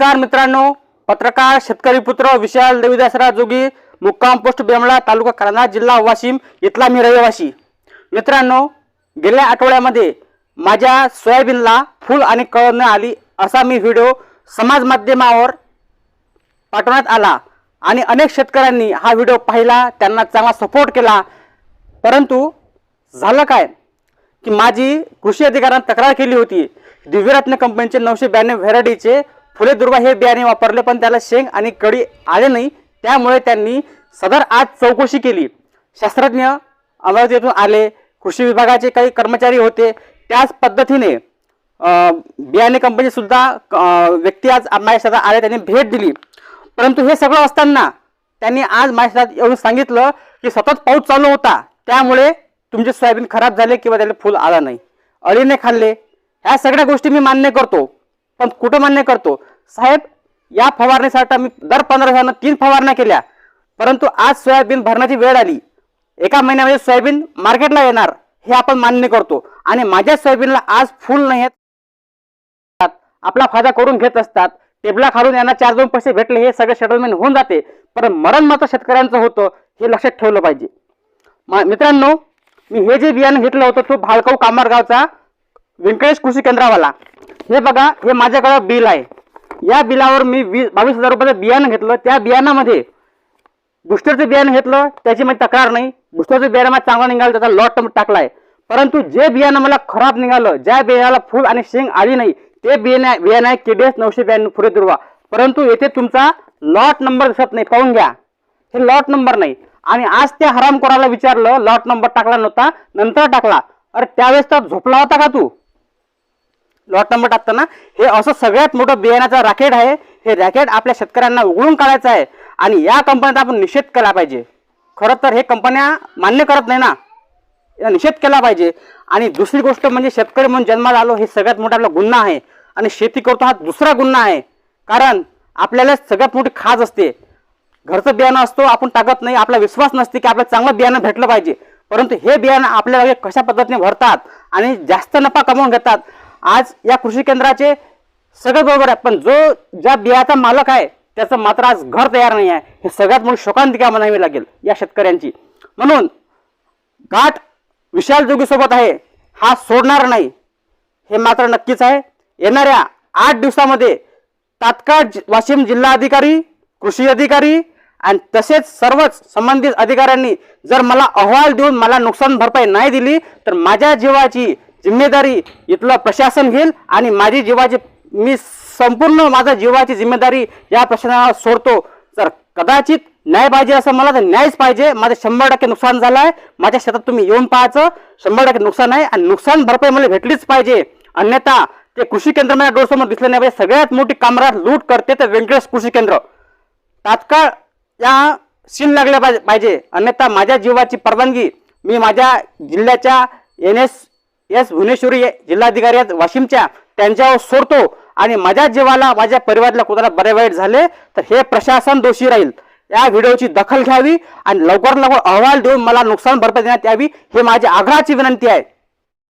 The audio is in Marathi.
नमस्कार मित्रांनो पत्रकार शेतकरी पुत्र विशाल देवीदासराव जोगी मुक्काम पोस्ट बेमळा तालुका करंजा जिल्हा वाशिम इथला मी रहिवासी. मित्रांनो गेल्या आठवड्यामध्ये माझ्या सोयाबीनला फुल आणि कळ न आली असा मी व्हिडिओ समाज माध्यमावर पाठवण्यात आला आणि अनेक शेतकऱ्यांनी हा व्हिडिओ पाहिला त्यांना चांगला सपोर्ट केला. परंतु झालं काय? की माझी कृषी अधिकाऱ्यांना तक्रार केली होती दिव्यरत्न कंपनीचे नऊशे ब्याण्णव व्हेरायटीचे फुले दुर्वा हे बियाणे वापरले पण त्याला शेंग आणि कडी आले नाही. त्यामुळे त्यांनी सदर आज चौकशी केली. शास्त्रज्ञ अमरावतीतून आले. कृषी विभागाचे काही कर्मचारी होते. त्याच पद्धतीने बियाणे कंपनीसुद्धा व्यक्ती आज माझ्या शेतात आले. त्यांनी भेट दिली. परंतु हे सगळं असताना त्यांनी आज माझ्या शेतात येऊन सांगितलं की सतत पाऊस चालू होता. त्यामुळे तुमचे सोयाबीन खराब झाले किंवा त्याला फुल आला नाही. अळीने खाल्ले. ह्या सगळ्या गोष्टी मी मान्य करतो. पण कुठं मान्य करतो? साहेब या फवारणीसाठी मी दर पंधरा दिवसानं तीन फवारण्या केल्या. परंतु आज सोयाबीन भरण्याची वेळ आली. एका महिन्यामध्ये सोयाबीन मार्केटला येणार हे आपण मान्य करतो. आणि माझ्या सोयाबीनला आज फुल नाही आहेत. आपला फायदा करून घेत असतात. टेबला खालून यांना चार दोन पैसे भेटले हे सगळं सेटलमेंट होऊन जाते. पण मरण मात्र शेतकऱ्यांचं होतं हे लक्षात ठेवलं पाहिजे. मित्रांनो मी हे जे बियाणं घेतलं होतं तो भाळकाऊ कामारगावचा व्यंकटेश कृषी केंद्रावाला. हे बघा हे माझ्याकडं बिल आहे. या बिलावर मी वीस बावीस हजार रुपयाचं बियाणं घेतलं. त्या बियाणामध्ये बुस्टरचं बियाणं घेतलं. त्याची माझी तक्रार नाही. बुस्टरचं बियाणं मला चांगला निघालं त्याचा लॉट नंबर टाकलाय. परंतु जे बियाणं मला खराब निघालं ज्या बियाणाला फुल आणि शेंग आली नाही ते बियाणं बियाणं आहे केडीएस नऊशे ब्याण्णव फुले दुर्वा परंतु येथे तुमचा लॉट नंबर दिसत नाही. पाहून घ्या. हे लॉट नंबर नाही. आणि आज त्या हरामखोराला विचारलं लॉट नंबर टाकला नव्हता नंतर टाकला. अरे त्यावेळेस तर झोपला होता का तू? लॉट नंबर टाकताना हे असं सगळ्यात मोठं बियाण्याचं रॅकेट आहे. हे रॅकेट आपल्या शेतकऱ्यांना उघडून काढायचं आहे. आणि या कंपन्याचा आपण निषेध केला पाहिजे. खरं तर हे कंपन्या मान्य करत नाही ना. याचा निषेध केला पाहिजे. आणि दुसरी गोष्ट म्हणजे शेतकरी म्हणून जन्माला आलो हे सगळ्यात मोठा आपला गुन्हा आहे. आणि शेती करतो हा दुसरा गुन्हा आहे. कारण आपल्याला सगळ्यात मोठी खाज असते. घरचं बियाणं असतो आपण टाकत नाही. आपला विश्वास नसते की आपल्याला चांगलं बियाणं भेटलं पाहिजे. परंतु हे बियाणं आपल्याला कशा पद्धतीने भरतात आणि जास्त नफा कमवून घेतात आज या कृषी केंद्राचे सगळं बरोबर आहे पण जो ज्या बियाचा मालक आहे त्याचं मात्र आज घर तयार नाही आहे. हे सगळ्यात मोठी शोकांतिका म्हणावी लागेल या शेतकऱ्यांची. म्हणून गाठ विशाल जोगीसोबत आहे हा सोडणार नाही. हे मात्र नक्कीच आहे. येणाऱ्या आठ दिवसामध्ये तात्काळ जि- वाशिम जिल्हा अधिकारी कृषी अधिकारी आणि तसेच सर्वच संबंधित अधिकाऱ्यांनी जर मला अहवाल देऊन मला नुकसान भरपाई नाही दिली तर माझ्या जीवाची जिम्मेदारी इथलं प्रशासन घेईल आणि माझी जीवाची मी संपूर्ण माझ्या जीवाची जिम्मेदारी या प्रशासनाला सोडतो. जर कदाचित न्याय पाहिजे असं मला तर न्यायच पाहिजे. माझं शंभर टक्के नुकसान झालं आहे. माझ्या शेतात तुम्ही येऊन पाहायचं. शंभर टक्के नुकसान आहे आणि नुकसान भरपाई मला भेटलीच पाहिजे. अन्यथा ते कृषी केंद्र माझ्या डोळ्यासमोर दिसलं नाही पाहिजे. सगळ्यात मोठी कामगार लूट करते ते व्यंकटेश कृषी केंद्र. तात्काळ या सील लागल्या पाहिजे- पाहिजे. अन्यथा माझ्या जीवाची परवानगी मी माझ्या जिल्ह्याच्या एन एस एस भुवनेश्वरी जिल्हाधिकारी आहेत वाशिमच्या. त्यांच्यावर सोडतो. आणि माझ्या जीवाला माझ्या परिवाराला कुणाला बरे वाईट झाले तर हे प्रशासन दोषी राहील. या व्हिडिओची दखल घ्यावी आणि लवकर लवकर अहवाल देऊन मला नुकसान भरपाई देण्यात यावी हे माझी आग्रहाची विनंती आहे.